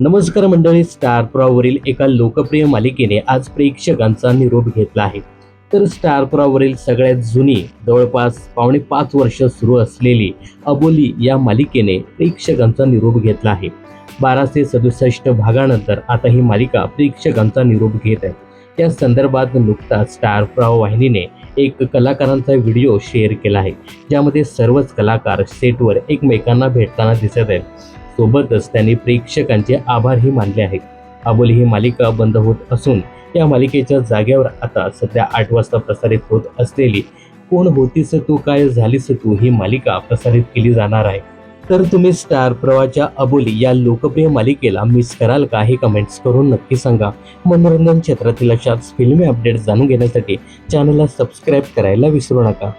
नमस्कार मंडळी स्टार प्रॉवरील एका लोकप्रिय मालिकेने आज प्रेक्षकांचा निरोप घेतला आहे. तर स्टार प्रॉवरील सगळ्यात जुनी जवळपास पावणे पाच वर्ष सुरू असलेली अबोली या मालिकेने प्रेक्षकांचा निरोप घेतला आहे. बाराशे सदुसष्ट भागानंतर आता ही मालिका प्रेक्षकांचा निरोप घेत आहे. त्या संदर्भात नुकताच स्टार प्रवाह वाहिनीने एक कलाकारांचा व्हिडिओ शेअर केला आहे. ज्यामध्ये सर्वच कलाकार सेटवर एकमेकांना भेटताना दिसत आहेत. सोबतच त्यांनी प्रेक्षकांचे आभारही मानले आहेत. अबोली ही मालिका बंद होत असून या मालिकेच्या जागेवर आता सध्या आठ वाजता प्रसारित होत असलेली कोण होतीस तू काय झालीस तू ही मालिका प्रसारित केली जाणार आहे. तर तुम्ही स्टार प्रवाच्या अबोली या लोकप्रिय मालिकेला मिस कराल का हे कमेंट्स करून नक्की सांगा. मनोरंजन क्षेत्रातील अशाच फिल्मी अपडेट्स जाणून घेण्यासाठी चॅनलला सबस्क्राईब करायला विसरू नका.